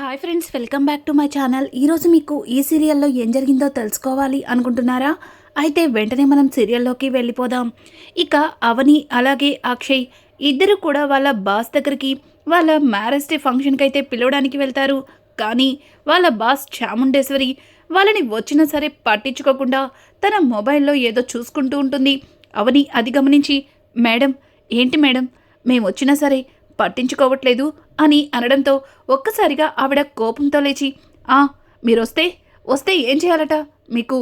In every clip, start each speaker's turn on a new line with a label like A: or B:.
A: Hi friends welcome back to my channel. ఈరోజు మీకు ఈ సీరియల్లో ఏం జరిగిందో తెలుసుకోవాలి అనుకుంటున్నారా? అయితే వెంటనే మనం సీరియల్లోకి వెళ్ళిపోదాం. ఇక అవని అలాగే అక్షయ్ ఇద్దరు కూడా వాళ్ళ బాస్ దగ్గరికి వాళ్ళ మ్యారేజ్ డే ఫంక్షన్కి అయితే పిలవడానికి వెళ్తారు. కానీ వాళ్ళ బాస్ చాముండేశ్వరి వాళ్ళని వచ్చినా సరే పట్టించుకోకుండా తన మొబైల్లో ఏదో చూసుకుంటూ ఉంటుంది. అవని అది గమనించి మేడం ఏంటి మేడం? మేము వచ్చినా సరే పట్టించుకోవట్లేదు అని అనడంతో ఒక్కసారిగా ఆవిడ కోపంతో లేచి ఆ మీరొస్తే వస్తే ఏం చేయాలట? మీకు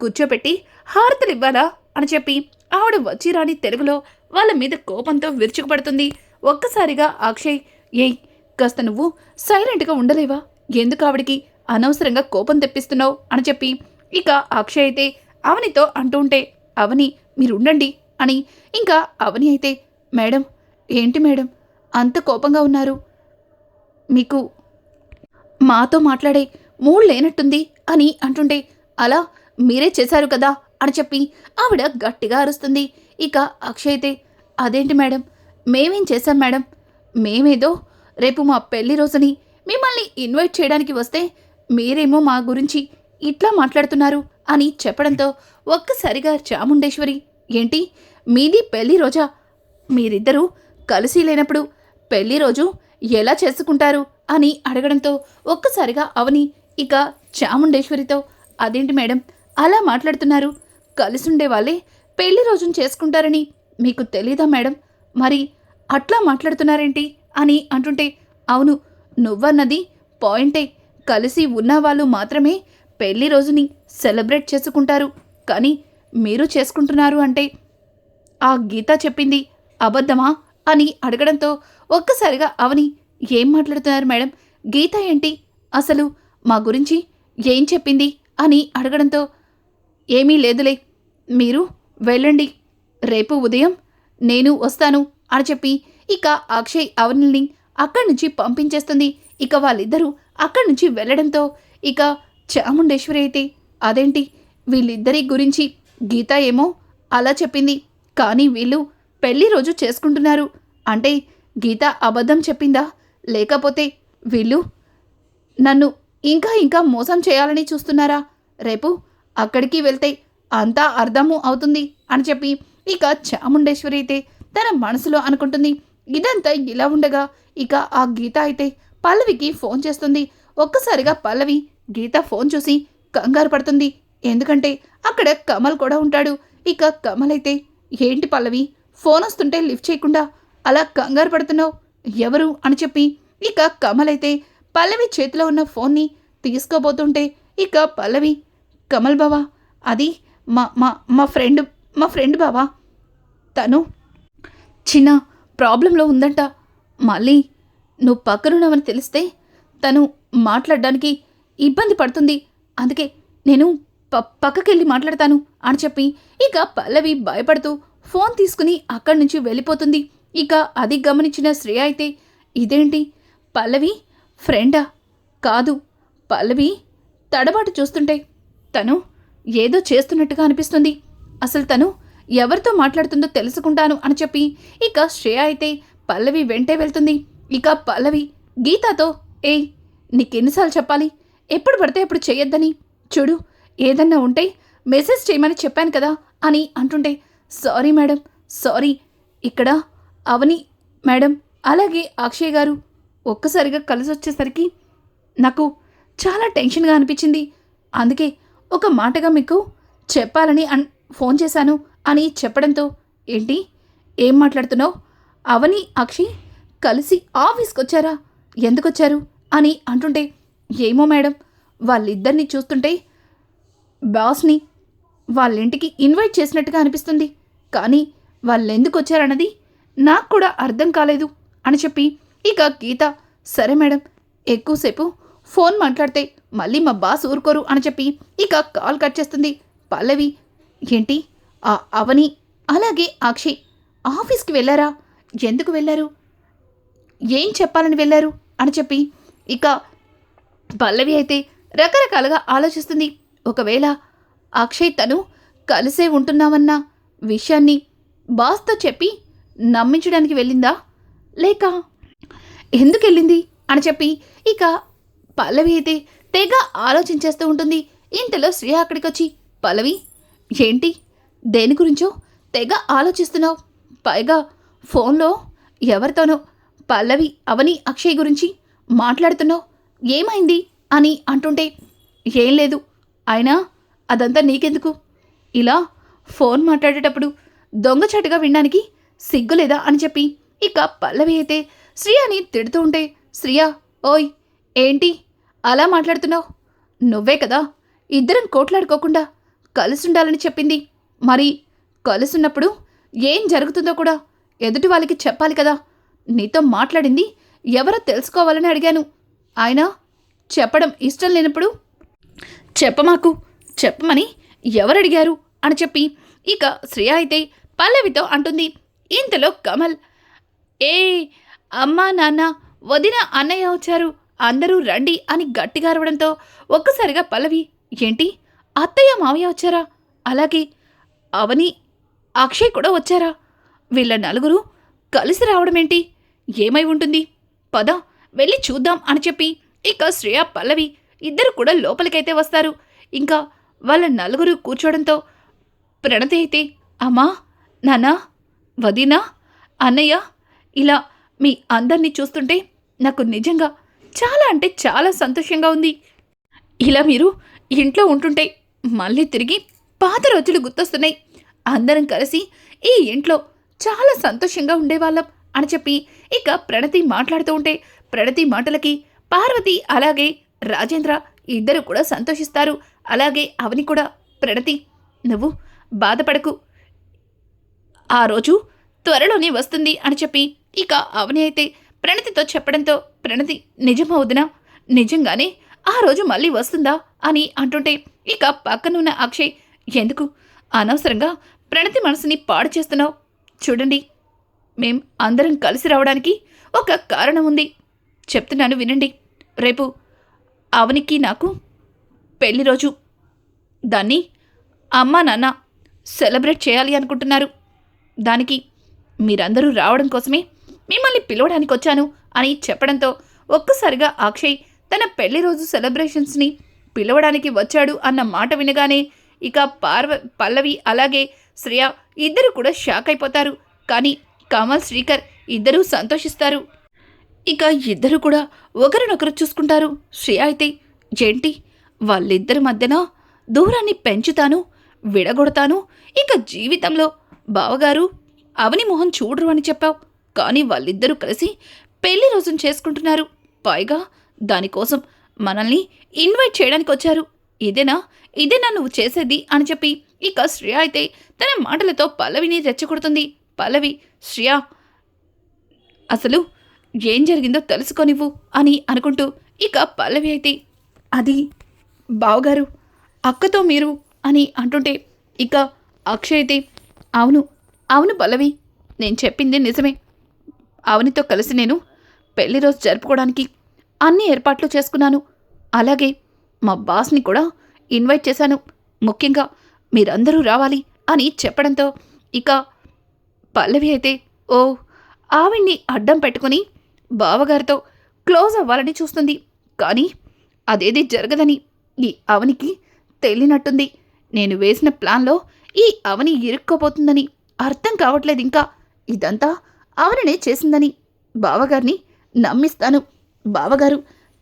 A: కూర్చోపెట్టి హారతలు ఇవ్వాలా అని చెప్పి ఆవిడ వచ్చి రాని తెలుగులో వాళ్ళ మీద కోపంతో విరుచుకుపడుతుంది. ఒక్కసారిగా అక్షయ్ ఏయ్ కాస్త నువ్వు సైలెంట్గా ఉండలేవా? ఎందుకు ఆవిడికి అనవసరంగా కోపం తెప్పిస్తున్నావు? అని చెప్పి ఇక అక్షయ్ అయితే అవనితో అంటూ ఉంటే అవని మీరు ఉండండి అని. ఇంకా అవని అయితే మేడం ఏంటి మేడం? అంత కోపంగా ఉన్నారు. మీకు మాతో మాట్లాడే మూడ్ లేనట్టుంది అని అంటుంటే అలా మీరే చేశారు కదా అని చెప్పి ఆవిడ గట్టిగా అరుస్తుంది. ఇక అక్షయ్ అయితే అదేంటి మేడం? మేమేం చేశాం మేడం? మేమేదో రేపు మా పెళ్ళి రోజుని మిమ్మల్ని ఇన్వైట్ చేయడానికి వస్తే మీరేమో మా గురించి ఇట్లా మాట్లాడుతున్నారు అని చెప్పడంతో ఒక్కసారిగా చాముండేశ్వరి ఏంటి? మీది పెళ్ళి రోజా? మీరిద్దరూ కలిసి లేనప్పుడు పెళ్ళి రోజు ఎలా చేసుకుంటారు అని అడగడంతో ఒక్కసారిగా అవని ఇక చాముండేశ్వరితో అదేంటి మేడం అలా మాట్లాడుతున్నారు. కలిసుండే వాళ్ళే పెళ్ళి రోజును చేసుకుంటారని మీకు తెలీదా మేడం? మరి అట్లా మాట్లాడుతున్నారేంటి? అని అంటుంటే అవును నువ్వన్నది పాయింటే. కలిసి ఉన్నవాళ్ళు మాత్రమే పెళ్ళి రోజుని సెలబ్రేట్ చేసుకుంటారు. కానీ మీరు చేసుకుంటున్నారు అంటే ఆ గీత చెప్పింది అబద్ధమా? అని అడగడంతో ఒక్కసారిగా అవని ఏం మాట్లాడుతున్నారు మేడం? గీత ఏంటి? అసలు మా గురించి ఏం చెప్పింది? అని అడగడంతో ఏమీ లేదులే మీరు వెళ్ళండి. రేపు ఉదయం నేను వస్తాను అని చెప్పి ఇక అక్షయ్ అవనిల్ని అక్కడి నుంచి పంపించేస్తుంది. ఇక వాళ్ళిద్దరూ అక్కడి నుంచి వెళ్ళడంతో ఇక చాముండేశ్వరి అయితే అదేంటి? వీళ్ళిద్దరి గురించి గీత ఏమో అలా చెప్పింది. కానీ వీళ్ళు పెళ్ళి రోజు చేసుకుంటున్నారు. అంటే గీత అబద్ధం చెప్పిందా? లేకపోతే వీళ్ళు నన్ను ఇంకా ఇంకా మోసం చేయాలని చూస్తున్నారా? రేపు అక్కడికి వెళ్తే అంతా అర్థము అవుతుంది అని చెప్పి ఇక చాముండేశ్వరి అయితే తన మనసులో అనుకుంటుంది. ఇదంతా ఇలా ఉండగా ఇక ఆ గీత అయితే పల్లవికి ఫోన్ చేస్తుంది. ఒక్కసారిగా పల్లవి గీత ఫోన్ చూసి కంగారు పడుతుంది. ఎందుకంటే అక్కడ కమల్ కూడా ఉంటాడు. ఇక కమల్ అయితే ఏంటి పల్లవి? ఫోన్ వస్తుంటే లిఫ్ట్ చేయకుండా అలా కంగారు పడుతున్నావు? ఎవరు? అని చెప్పి ఇక కమల్ అయితే పల్లవి చేతిలో ఉన్న ఫోన్ని తీసుకోబోతుంటే ఇక పల్లవి కమల్ బావా అది మా మా మా ఫ్రెండ్ మా ఫ్రెండ్ బావా తను చిన్న ప్రాబ్లంలో ఉందంట. మళ్ళీ నువ్వు పక్కనున్నావని తెలిస్తే తను మాట్లాడడానికి ఇబ్బంది పడుతుంది. అందుకే నేను ప పక్కకెళ్ళి మాట్లాడతాను అని చెప్పి ఇక పల్లవి భయపడుతూ ఫోన్ తీసుకుని అక్కడి నుంచి వెళ్ళిపోతుంది. ఇక అది గమనించిన శ్రేయ అయితే ఇదేంటి? పల్లవి ఫ్రెండా? కాదు పల్లవి తడబాటు చూస్తుంటే తను ఏదో చేస్తున్నట్టుగా అనిపిస్తుంది. అసలు తను ఎవరితో మాట్లాడుతుందో తెలుసుకుంటాను అని చెప్పి ఇక శ్రేయ అయితే పల్లవి వెంటే వెళ్తుంది. ఇక పల్లవి గీతాతో ఏయ్ నీకెన్నిసార్లు చెప్పాలి? ఎప్పుడు పడితే అప్పుడు చేయొద్దని చూడు ఏదన్నా ఉంటే మెసేజ్ చేయమని చెప్పాను కదా అని అంటుంటే సారీ మేడం సారీ. ఇక్కడ అవని మేడం అలాగే అక్షయ్ గారు ఒక్కసారిగా కలిసి వచ్చేసరికి నాకు చాలా టెన్షన్గా అనిపించింది. అందుకే ఒక మాటగా మీకు చెప్పాలని అన్ ఫోన్ చేశాను అని చెప్పడంతో ఏంటి? ఏం మాట్లాడుతున్నావు? అవని అక్షయ్ కలిసి ఆఫీస్కి వచ్చారా ఎందుకు వచ్చారు అని అంటుంటే ఏమో మేడం వాళ్ళిద్దరిని చూస్తుంటే బాస్ని వాళ్ళ ఇంటికి ఇన్వైట్ చేసినట్టుగా అనిపిస్తుంది. కానీ వాళ్ళు ఎందుకు వచ్చారన్నది నాకు కూడా అర్థం కాలేదు అని చెప్పి ఇక గీత సరే మేడం ఎక్కువసేపు ఫోన్ మాట్లాడితే మళ్ళీ మా బాస్ ఊరుకోరు అని చెప్పి ఇక కాల్ కట్ చేస్తుంది పల్లవి. ఏంటి? ఆ అవని అలాగే అక్షయ్ ఆఫీస్కి వెళ్ళారా? ఎందుకు వెళ్ళారు? ఏం చెప్పాలని వెళ్ళారు? అని చెప్పి ఇక పల్లవి అయితే రకరకాలుగా ఆలోచిస్తుంది. ఒకవేళ అక్షయ్ తను కలిసే ఉంటున్నామన్న విషయాన్ని బాస్తో చెప్పి నమ్మించడానికి వెళ్ళిందా? లేక ఎందుకు వెళ్ళింది? అని చెప్పి ఇక పల్లవి అయితే తెగ ఆలోచించేస్తూ ఉంటుంది. ఇంతలో శ్రేయ అక్కడికి వచ్చి పల్లవి ఏంటి? దేని గురించో తెగ ఆలోచిస్తున్నావు. పైగా ఫోన్లో ఎవరితోనో పల్లవి అవని అక్షయ్ గురించి మాట్లాడుతున్నావు. ఏమైంది? అని అంటుంటే ఏం లేదు. అయినా అదంతా నీకెందుకు? ఇలా ఫోన్ మాట్లాడేటప్పుడు దొంగచాటుగా వినడానికి సిగ్గులేదా అని చెప్పి ఇక పల్లవి అయితే శ్రియని తిడుతూ ఉంటే శ్రియా ఓయ్ ఏంటి? అలా మాట్లాడుతున్నావు? నువ్వే కదా ఇద్దరం కోట్లాడుకోకుండా కలిసి ఉండాలని చెప్పింది. మరి కలుసున్నప్పుడు ఏం జరుగుతుందో కూడా ఎదుటి వాళ్ళకి చెప్పాలి కదా. నీతో మాట్లాడింది ఎవరో తెలుసుకోవాలని అడిగాను. ఆయన చెప్పడం ఇష్టం లేనప్పుడు చెప్పమాకు చెప్పమని ఎవరు అడిగారు అని చెప్పి ఇక శ్రేయ అయితే పల్లవితో అంటుంది. ఇంతలో కమల్ ఏ అమ్మా నాన్న వదిన అన్నయ్య వచ్చారు. అందరూ రండి అని గట్టిగా అరవడంతో ఒక్కసారిగా పల్లవి ఏంటి అత్తయ్య మావయ్య వచ్చారా? అలాగే అవని అక్షయ్ కూడా వచ్చారా? వీళ్ళ నలుగురు కలిసి రావడం ఏంటి? ఏమై ఉంటుంది? పద వెళ్ళి చూద్దాం అని చెప్పి ఇక శ్రేయ పల్లవి ఇద్దరు కూడా లోపలికైతే వస్తారు. ఇంకా వాళ్ళ నలుగురు కూర్చోవడంతో ప్రణతి అయితే అమ్మా నాన్న వదినా అన్నయ్య ఇలా మీ అందరినీ చూస్తుంటే నాకు నిజంగా చాలా అంటే చాలా సంతోషంగా ఉంది. ఇలా మీరు ఇంట్లో ఉంటుంటే మళ్ళీ తిరిగి పాత రోజులు గుర్తొస్తున్నాయి. అందరం కలిసి ఈ ఇంట్లో చాలా సంతోషంగా ఉండేవాళ్ళం అని చెప్పి ఇక ప్రణతి మాట్లాడుతూ ఉంటే ప్రణతి మాటలకి పార్వతి అలాగే రాజేంద్ర ఇద్దరు కూడా సంతోషిస్తారు. అలాగే అవని కూడా ప్రణతి నువ్వు బాధపడకు. ఆ రోజు త్వరలోనే వస్తుంది అని చెప్పి ఇక అవని అయితే ప్రణతితో చెప్పడంతో ప్రణతి నిజమవుదునా నిజంగానే ఆ రోజు మళ్ళీ వస్తుందా అని అంటుంటే ఇక పక్కనున్న అక్షయ్ ఎందుకు? అనవసరంగా ప్రణతి మనసుని పాడు చేస్తున్నావు. చూడండి మేం అందరం కలిసి రావడానికి ఒక కారణం ఉంది. చెప్తున్నాను వినండి. రేపు అవనికి నాకు పెళ్ళి రోజు. దాన్ని అమ్మా నాన్న సెలబ్రేట్ చేయాలి అనుకుంటున్నారు. దానికి మీరందరూ రావడం కోసమే మిమ్మల్ని పిలవడానికి వచ్చాను అని చెప్పడంతో ఒక్కసారిగా అక్షయ్ తన పెళ్ళి రోజు సెలబ్రేషన్స్ని పిలవడానికి వచ్చాడు అన్న మాట వినగానే ఇక పార్వ పల్లవి అలాగే శ్రేయ ఇద్దరు కూడా షాక్ అయిపోతారు. కానీ కమల్ శ్రీకర్ ఇద్దరూ సంతోషిస్తారు. ఇక ఇద్దరు కూడా ఒకరినొకరు చూసుకుంటారు. శ్రేయ అయితే ఏంటి వాళ్ళిద్దరి మధ్యన దూరాన్ని పెంచుతాను విడగొడతాను ఇక జీవితంలో బావగారు అవని మొహం చూడరు అని చెప్పావు. కానీ వాళ్ళిద్దరూ కలిసి పెళ్ళి రోజున చేసుకుంటున్నారు. పైగా దానికోసం మనల్ని ఇన్వైట్ చేయడానికి వచ్చారు. ఇదేనా? ఇదేనా నువ్వు చేసేది? అని చెప్పి ఇక శ్రియ అయితే తన మాటలతో పల్లవిని రెచ్చగొడుతుంది. పల్లవి శ్రియ అసలు ఏం జరిగిందో తెలుసుకోనివ్వు అని అనుకుంటూ ఇక పల్లవి అయితే అది బావగారు అక్కతో మీరు అని అంటుంటే ఇక అక్షయ్ అయితే అవును అవును పల్లవి నేను చెప్పింది నిజమే. అవనితో కలిసి నేను పెళ్ళి రోజు జరుపుకోవడానికి అన్ని ఏర్పాట్లు చేసుకున్నాను. అలాగే మా బాస్ని కూడా ఇన్వైట్ చేశాను. ముఖ్యంగా మీరందరూ రావాలి అని చెప్పడంతో ఇక పల్లవి అయితే ఓ ఆవిడ్ని అడ్డం పెట్టుకుని బావగారితో క్లోజ్ అవ్వాలని చూస్తుంది. కానీ అదేది జరగదని ఈ అవనికి తెలియనట్టుంది నేను వేసిన ప్లాన్లో ఈ అవని ఇరుక్కోపోతుందని అర్థం కావట్లేదు ఇంకా. ఇదంతా అవననే చేసిందని. బావగారిని నమ్మిస్తాను. బావగారు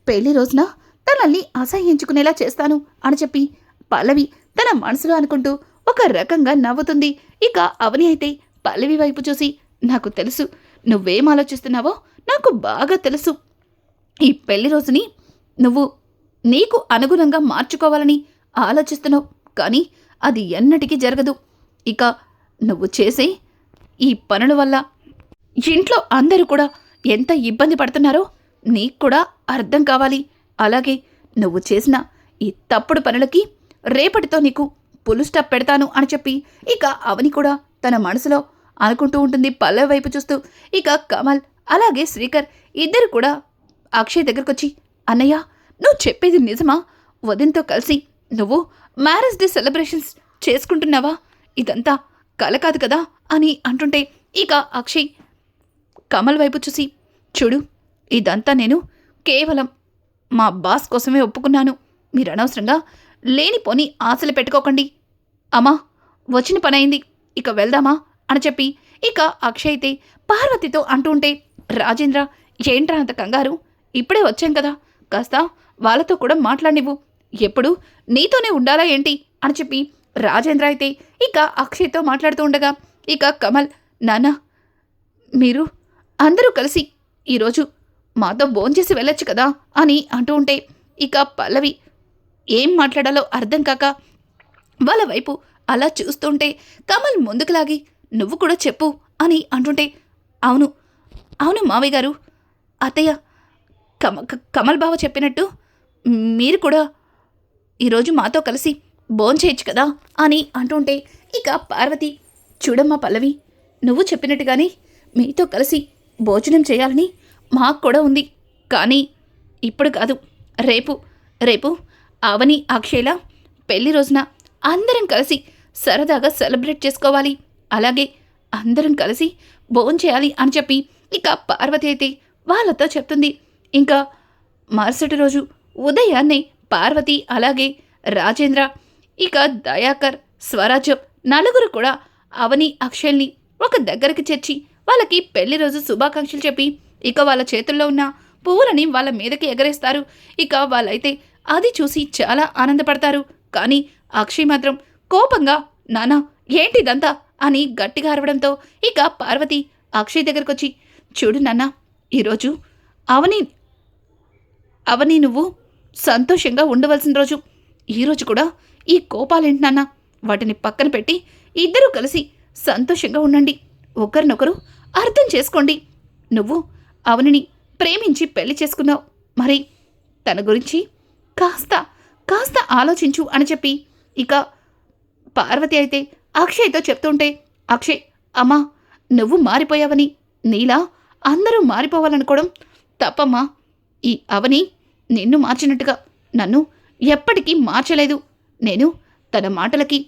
A: పెళ్ళి రోజున తనల్ని అసహ్యించుకునేలా చేస్తాను అని చెప్పి పల్లవి తన మనసులో అనుకుంటూ ఒక రకంగా నవ్వుతుంది. ఇక అవని అయితే పల్లవి వైపు చూసి నాకు తెలుసు. నువ్వేం ఆలోచిస్తున్నావో నాకు బాగా తెలుసు. ఈ పెళ్ళి రోజుని నువ్వు నీకు అనుగుణంగా మార్చుకోవాలని ఆలోచిస్తున్నావు. కానీ అది ఎన్నటికీ జరగదు. ఇక నువ్వు చేసే ఈ పనుల వల్ల ఇంట్లో అందరూ కూడా ఎంత ఇబ్బంది పడుతున్నారో నీకు కూడా అర్థం కావాలి. అలాగే నువ్వు చేసిన ఈ తప్పుడు పనులకి రేపటితో నీకు పులు స్టాప్ పెడతాను అని చెప్పి ఇక అవని కూడా తన మనసులో అనుకుంటూ ఉంటుంది పల్లె వైపు చూస్తూ. ఇక కమల్ అలాగే శ్రీకర్ ఇద్దరు కూడా అక్షయ్ దగ్గరకొచ్చి అన్నయ్య నువ్వు చెప్పేది నిజమా? వదినతో కలిసి నువ్వు మ్యారేజ్ డే సెలబ్రేషన్స్ చేసుకుంటున్నావా? ఇదంతా కల కాదు కదా అని అంటుంటే ఇక అక్షయ్ కమల్ వైపు చూసి చూడు ఇదంతా నేను కేవలం మా బాస్ కోసమే ఒప్పుకున్నాను. మీరు అనవసరంగా లేనిపోని ఆశలు పెట్టుకోకండి. అమ్మా వచ్చిన పని అయింది. ఇక వెళ్దామా? అని చెప్పి ఇక అక్షయ్ అయితే పార్వతితో అంటుంటే రాజేంద్ర ఏంట్రా అంత కంగారు? ఇప్పుడే వచ్చాం కదా. కాస్త వాళ్ళతో కూడా మాట్లాడినివ్వు. ఎప్పుడు? నీతోనే ఉండాలా ఏంటి? అని చెప్పి రాజేంద్ర అయితే ఇక అక్షయ్తో మాట్లాడుతూ ఉండగా ఇక కమల్ నాన్న మీరు అందరూ కలిసి ఈరోజు మాతో భోంచేసి వెళ్ళొచ్చు కదా అని అంటూ ఉంటే ఇక పల్లవి ఏం మాట్లాడాలో అర్థం కాక వాళ్ళ వైపు అలా చూస్తుంటే కమల్ ముందుకు లాగి నువ్వు కూడా చెప్పు అని అంటుంటే అవును అవును మావయ్య గారు అత్తయ్య కమ క- కమల్ బావ చెప్పినట్టు మీరు కూడా ఈరోజు మాతో కలిసి భోంచేయచ్చు కదా అని అంటుంటే ఇక పార్వతి చూడమ్మా పల్లవి నువ్వు చెప్పినట్టుగానే మీతో కలిసి భోజనం చేయాలని మాకు కూడా ఉంది. కానీ ఇప్పుడు కాదు. రేపు రేపు అవని అక్షయల పెళ్ళి రోజున అందరం కలిసి సరదాగా సెలబ్రేట్ చేసుకోవాలి. అలాగే అందరం కలిసి భోంచేయాలి అని చెప్పి ఇక పార్వతి అయితే వాళ్ళతో చెప్తుంది. ఇంకా మరుసటి రోజు ఉదయాన్నే పార్వతి అలాగే రాజేంద్ర ఇక దయాకర్ స్వరాజ్యం నలుగురు కూడా అవని అక్షల్ని ఒక దగ్గరికి చేర్చి వాళ్ళకి పెళ్ళి రోజు శుభాకాంక్షలు చెప్పి ఇక వాళ్ళ చేతుల్లో ఉన్న పువ్వులని వాళ్ళ మీదకి ఎగరేస్తారు. ఇక వాళ్ళైతే అది చూసి చాలా ఆనందపడతారు. కానీ అక్షయ్ మాత్రం కోపంగా నానా ఏంటిదంతా? అని గట్టిగా అరవడంతో ఇక పార్వతి అక్షయ్ దగ్గరకొచ్చి చూడు నాన్న ఈరోజు అవని అవని నువ్వు సంతోషంగా ఉండవలసిన రోజు. ఈరోజు కూడా ఈ కోపాలేంటి నాన్న? వాటిని పక్కన పెట్టి ఇద్దరూ కలిసి సంతోషంగా ఉండండి. ఒకరినొకరు అర్థం చేసుకోండి. నువ్వు అవనిని ప్రేమించి పెళ్ళి చేసుకున్నావు. మరి తన గురించి కాస్త కాస్త ఆలోచించు అని చెప్పి. ఇక పార్వతి అయితే అక్షయ్తో చెప్తుంటే అక్షయ్ అమ్మా నువ్వు మారిపోయావని. నీలా అందరూ మారిపోవాలనుకోవడం తప్పమ్మా. ఈ అవని నిన్ను మార్చినట్టుగా. నన్ను ఎప్పటికీ మార్చలేదు. నేను తన మాటలకి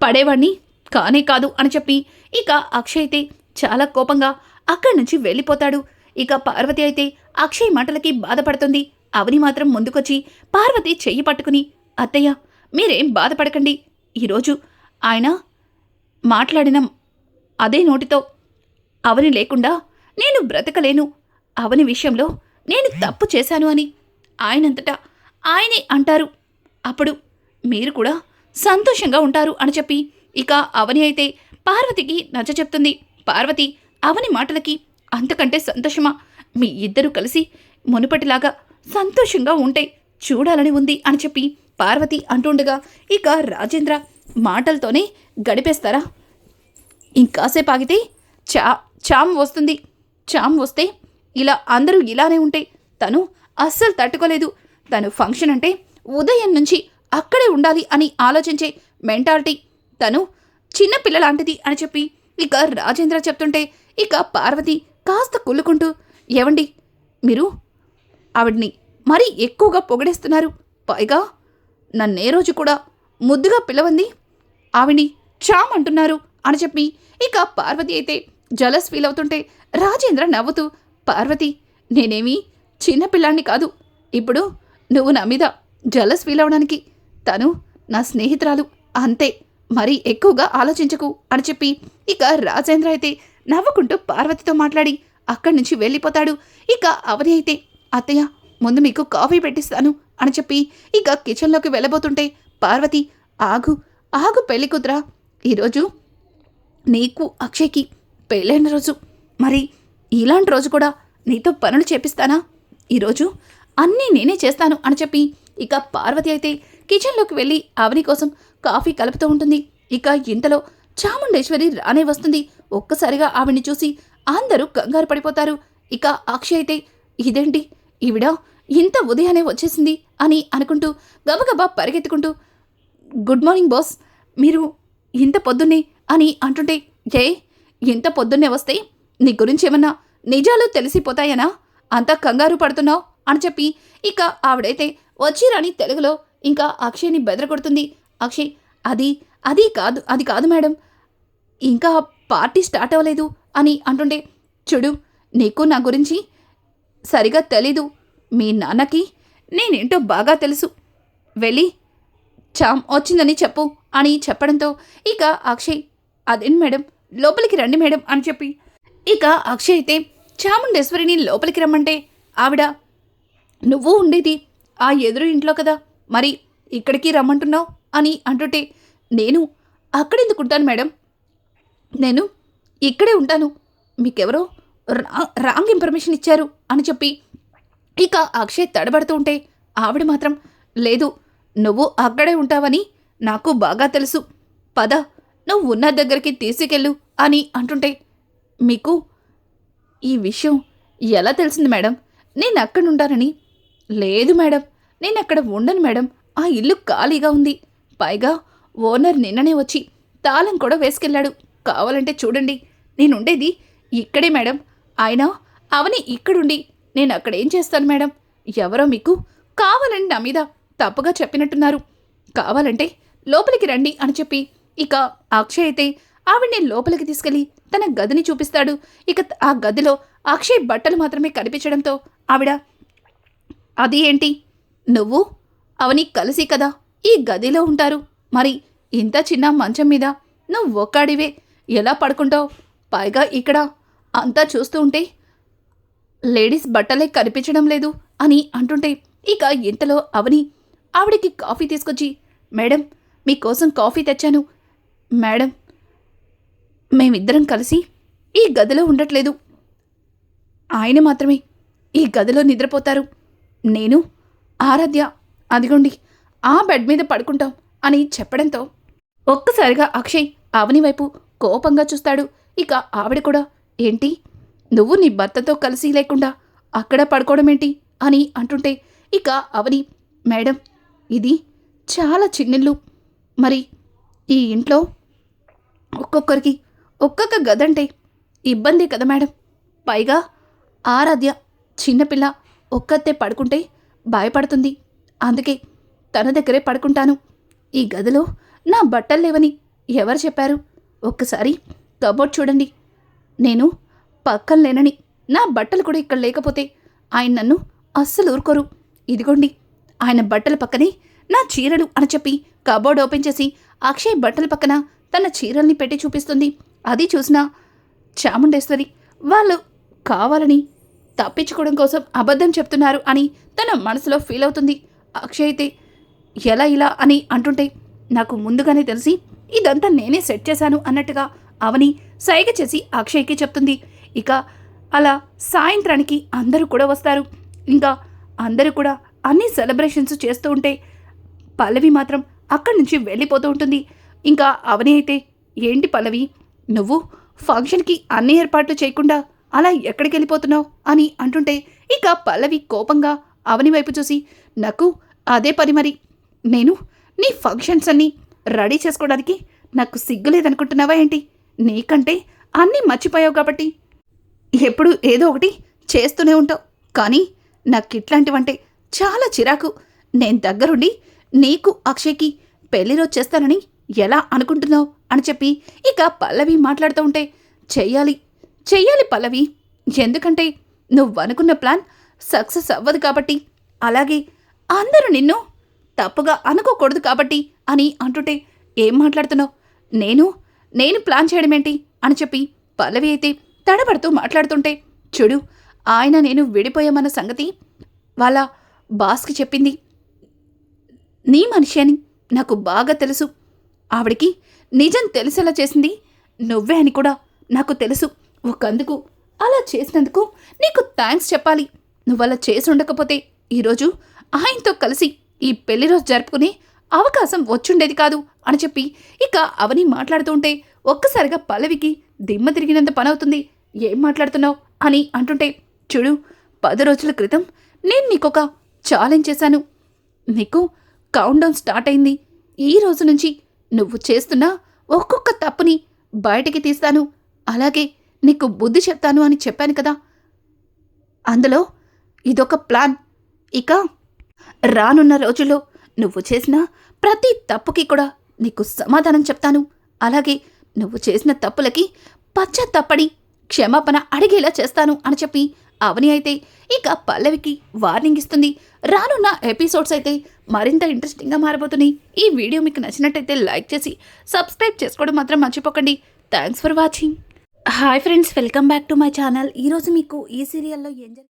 A: పడేవాణ్ణి కానే కాదు అని చెప్పి ఇక అక్షయ్ అయితే చాలా కోపంగా అక్కడి నుంచి వెళ్ళిపోతాడు. ఇక పార్వతి అయితే అక్షయ్ మాటలకి బాధపడుతుంది. అవని మాత్రం ముందుకొచ్చి పార్వతి చెయ్యి పట్టుకుని అత్తయ్య మీరేం బాధపడకండి. ఈరోజు ఆయన మాట్లాడిన అదే నోటితో అవని లేకుండా నేను బ్రతకలేను. అవని విషయంలో నేను తప్పు చేశాను అని ఆయనంతటా ఆయనే అంటారు. అప్పుడు మీరు కూడా సంతోషంగా ఉంటారు అని చెప్పి ఇక అవని అయితే పార్వతికి నచ్చ చెప్తుంది. పార్వతి అవని మాటలకి అంతకంటే సంతోషమా? మీ ఇద్దరూ కలిసి మునుపటిలాగా సంతోషంగా ఉంటే చూడాలని ఉంది అని చెప్పి పార్వతి అంటుండగా ఇక రాజేంద్ర మాటలతోనే గడిపేస్తారా? ఇంకాసేపు ఆగితే చా చామ్ వస్తుంది. చామ్ వస్తే ఇలా అందరూ ఇలానే ఉంటే తను అస్సలు తట్టుకోలేదు. తను ఫంక్షన్ అంటే ఉదయం నుంచి అక్కడే ఉండాలి అని ఆలోచించే మెంటాలిటీ. తను చిన్న పిల్లలాంటిది అని చెప్పి ఇక రాజేంద్ర చెప్తుంటే ఇక పార్వతి కాస్త కుళ్ళుకుంటూ ఏవండి మీరు ఆవిడ్ని మరీ ఎక్కువగా పొగిడేస్తున్నారు. పైగా నన్నే రోజు కూడా ముద్దుగా పిలవంది ఆవిడ్ని చామ్ అంటున్నారు అని చెప్పి ఇక పార్వతి అయితే జలస్ ఫీల్ అవుతుంటే రాజేంద్ర నవ్వుతూ పార్వతి నేనేమి చిన్నపిల్లాన్ని కాదు. ఇప్పుడు నువ్వు నా మీద జలస్ ఫీల్ అవడానికి తను నా స్నేహితురాలు. అంతే. మరీ ఎక్కువగా ఆలోచించకు అని చెప్పి ఇక రాజేంద్ర అయితే నవ్వుకుంటూ పార్వతితో మాట్లాడి అక్కడి నుంచి వెళ్ళిపోతాడు. ఇక అవని అయితే అత్తయ్య ముందు మీకు కాఫీ పెట్టిస్తాను అని చెప్పి ఇక కిచెన్లోకి వెళ్ళబోతుంటే పార్వతి ఆగు ఆగు పెళ్ళి కుదరా ఈరోజు నీకు అక్షయ్కి పెళ్ళైన రోజు. మరి ఇలాంటి రోజు కూడా నీతో పనులు చేపిస్తానా? ఈరోజు అన్నీ నేనే చేస్తాను అని చెప్పి ఇక పార్వతి అయితే కిచెన్లోకి వెళ్ళి అవని కోసం కాఫీ కలుపుతూ ఉంటుంది. ఇక ఇంతలో చాముండేశ్వరి రానే వస్తుంది. ఒక్కసారిగా ఆవిడ్ని చూసి అందరూ కంగారు పడిపోతారు. ఇక అక్షయ్ అయితే ఇదేంటి? ఈవిడ ఇంత ఉదయానే వచ్చేసింది అని అనుకుంటూ గబగబా పరిగెత్తుకుంటూ గుడ్ మార్నింగ్ బాస్ మీరు ఇంత పొద్దున్నే అని అంటుంటే ఏ? ఇంత పొద్దున్నే వస్తే నీ గురించి ఏమన్నా నిజాలు తెలిసిపోతాయనా? అంత కంగారు పడుతున్నావు అని చెప్పి ఇక ఆవిడైతే వచ్చిరని తెలుగులో ఇంకా అక్షయ్ని బెదరగొడుతుంది. అక్షయ్ అది అది కాదు అది కాదు మేడం. ఇంకా పార్టీ స్టార్ట్ అవ్వలేదు అని అంటుండే చూడు నీకు నా గురించి సరిగా తెలీదు. మీ నాన్నకి నేనేంటో బాగా తెలుసు. వెళ్ళి చామ్ వచ్చిందని చెప్పు అని చెప్పడంతో ఇక అక్షయ్ అదేంటి మేడం లోపలికి రండి మేడం అని చెప్పి ఇక అక్షయ్ అయితే చాముండేశ్వరిని లోపలికి రమ్మంటే ఆవిడ నువ్వు ఉండేది ఆ ఎదురు ఇంట్లో కదా మరి ఇక్కడికి రమ్మంటున్నావు? అని అంటుంటే నేను అక్కడెందుకు ఉంటాను మేడం? నేను ఇక్కడే ఉంటాను. మీకెవరో రా రాంగ్ ఇన్ఫర్మేషన్ ఇచ్చారు అని చెప్పి ఇక అక్షయ్ తడబడుతూ ఉంటే ఆవిడ మాత్రం లేదు నువ్వు అక్కడే ఉంటావని నాకు బాగా తెలుసు. పద నువ్వు ఉన్న దగ్గరికి తీసుకెళ్ళు అని అంటుంటే మీకు ఈ విషయం ఎలా తెలిసింది మేడం? నేను అక్కడ ఉంటానని లేదు మేడం. నేను అక్కడ ఉండను మేడం. ఆ ఇల్లు ఖాళీగా ఉంది. పైగా ఓనర్ నిన్ననే వచ్చి తాళం కూడా వేసుకెళ్ళాడు. కావాలంటే చూడండి. నేనుండేది ఇక్కడే మేడం. ఆయన అవని ఇక్కడుండి. నేను అక్కడ ఏం చేస్తాను మేడం? ఎవరో మీకు కావాలండి నా మీద తప్పుగా చెప్పినట్టున్నారు. కావాలంటే లోపలికి రండి అని చెప్పి. ఇక అక్షయ్ అయితే ఆవిడ్ని లోపలికి తీసుకెళ్ళి తన గదిని చూపిస్తాడు. ఇక ఆ గదిలో అక్షయ్ బట్టలు మాత్రమే కనిపించడంతో ఆవిడ అది ఏంటి? నువ్వు? అవని కలిసి కదా? ఈ గదిలో ఉంటారు. మరి ఇంత చిన్న మంచం మీద నువ్వు ఒక్కడివే. ఎలా పడుకుంటావు? పైగా ఇక్కడ అంతా చూస్తూ ఉంటే లేడీస్ బట్టలే కనిపించడం లేదు అని అంటుంటే ఇక ఇంతలో అవని ఆవిడకి కాఫీ తీసుకొచ్చి మేడం మీకోసం కాఫీ తెచ్చాను. మేడం మేమిద్దరం కలిసి ఈ గదిలో ఉండట్లేదు. ఆయన మాత్రమే ఈ గదిలో నిద్రపోతారు. నేను ఆరాధ్య అదిగోండి ఆ బెడ్ మీద పడుకుంటాం అని చెప్పడంతో ఒక్కసారిగా అక్షయ్ అవని వైపు కోపంగా చూస్తాడు. ఇక ఆవిడ కూడా ఏంటి? నువ్వు నీ భర్తతో కలిసి లేకుండా అక్కడ పడుకోవడం ఏంటి? అని అంటుంటే ఇక అవని మేడం ఇది చాలా చిన్నిల్లు. మరి ఈ ఇంట్లో ఒక్కొక్కరికి ఒక్కొక్క గదంటే ఇబ్బంది కదా మేడం. పైగా ఆరాధ్య చిన్నపిల్ల ఒక్కతే పడుకుంటే భయపడుతుంది. అందుకే తన దగ్గరే పడుకుంటాను. ఈ గదిలో నా బట్టలు లేవని ఎవరు చెప్పారు? ఒక్కసారి కబోర్డ్ చూడండి. నేను పక్కన లేనని నా బట్టలు కూడా ఇక్కడ లేకపోతే ఆయన నన్ను అస్సలు ఊరుకోరు. ఇదిగోండి ఆయన బట్టల పక్కనే నా చీరలు అని చెప్పి కబోర్డ్ ఓపెన్ చేసి అక్షయ్ బట్టల పక్కన తన చీరల్ని పెట్టి చూపిస్తుంది. అది చూసిన చాముండేశ్వరి వాళ్ళు కావాలని తప్పించుకోవడం కోసం అబద్ధం చెప్తున్నారు అని తన మనసులో ఫీల్ అవుతుంది. అక్షయ్ అయితే ఎలా ఇలా అని అంటుంటే నాకు ముందుగానే తెలిసి ఇదంతా నేనే సెట్ చేశాను అన్నట్టుగా అవని సైగ చేసి అక్షయ్కి చెప్తుంది. ఇక అలా సాయంత్రానికి అందరూ కూడా వస్తారు. ఇంకా అందరూ కూడా అన్ని సెలబ్రేషన్స్ చేస్తూ ఉంటే పల్లవి మాత్రం అక్కడి నుంచి వెళ్ళిపోతూ ఉంటుంది. ఇంకా అవని అయితే ఏంటి పల్లవి? నువ్వు ఫంక్షన్కి అన్ని ఏర్పాట్లు చేయకుండా అలా ఎక్కడికి వెళ్ళిపోతున్నావు అని అంటుంటే ఇక పల్లవి కోపంగా అవని వైపు చూసి నాకు అదే పని మరి. నేను నీ ఫంక్షన్స్ అన్నీ రెడీ చేసుకోవడానికి నాకు సిగ్గులేదనుకుంటున్నావా ఏంటి? నీకంటే అన్నీ మర్చిపోయావు కాబట్టి ఎప్పుడు ఏదో ఒకటి చేస్తూనే ఉంటావు. కానీ నాకు ఇట్లాంటివంటే చాలా చిరాకు. నేను దగ్గరుండి నీకు అక్షయ్కి పెళ్ళి రోజు చేస్తానని ఎలా అనుకుంటున్నావు? అని చెప్పి ఇక పల్లవి మాట్లాడుతూ ఉంటే చెయ్యాలి చెయ్యాలి పల్లవి. ఎందుకంటే నువ్వు అనుకున్న ప్లాన్ సక్సెస్ అవ్వదు కాబట్టి అలాగే అందరూ నిన్ను తప్పుగా అనుకోకూడదు కాబట్టి అని అంటుంటే ఏం మాట్లాడుతున్నావు? నేను నేను ప్లాన్ చేయడం ఏంటి? అని చెప్పి పల్లవి అయితే తడబడుతూ మాట్లాడుతుంటే చూడు ఆయన నేను విడిపోయామన్న సంగతి వాళ్ళ బాస్కి చెప్పింది. నీ మనిషి అని నాకు బాగా తెలుసు. ఆవిడికి నిజం తెలిసేలా చేసింది. నువ్వే అని కూడా నాకు తెలుసు. ఒకందుకు అలా చేసినందుకు నీకు థ్యాంక్స్ చెప్పాలి. నువ్వు అలా చేసి ఉండకపోతే ఈరోజు ఆయనతో కలిసి ఈ పెళ్ళి రోజు జరుపుకునే అవకాశం వచ్చుండేది కాదు అని చెప్పి ఇక అవని మాట్లాడుతూ ఉంటే ఒక్కసారిగా పల్లవికి దిమ్మ తిరిగినంత పని అవుతుంది ఏం మాట్లాడుతున్నావు? అని అంటుంటే చూడు పది రోజుల క్రితం నేను నీకొక ఛాలెంజ్ చేశాను. నీకు కౌంట్ డౌన్ స్టార్ట్ అయింది. ఈ రోజు నుంచి నువ్వు చేస్తున్న ఒక్కొక్క తప్పుని బయటికి తీస్తాను. అలాగే నీకు బుద్ధి చెప్తాను అని చెప్పాను కదా. అందులో ఇదొక ప్లాన్. ఇక రానున్న రోజుల్లో నువ్వు చేసిన ప్రతి తప్పుకి కూడా నీకు సమాధానం చెప్తాను. అలాగే నువ్వు చేసిన తప్పులకి పచ్చ తప్పడి క్షమాపణ అడిగేలా చేస్తాను అని చెప్పి అవని అయితే ఇక పల్లవికి వార్నింగ్ ఇస్తుంది. రానున్న ఎపిసోడ్స్ అయితే మరింత ఇంట్రెస్టింగ్గా మారబోతున్నాయి. ఈ వీడియో మీకు నచ్చినట్టయితే లైక్ చేసి సబ్స్క్రైబ్ చేసుకోవడం మాత్రం మర్చిపోకండి. Thanks for watching. Hi friends welcome back to my channel. ఈరోజు మీకు ఈ సీరియల్లో ఏం జరి-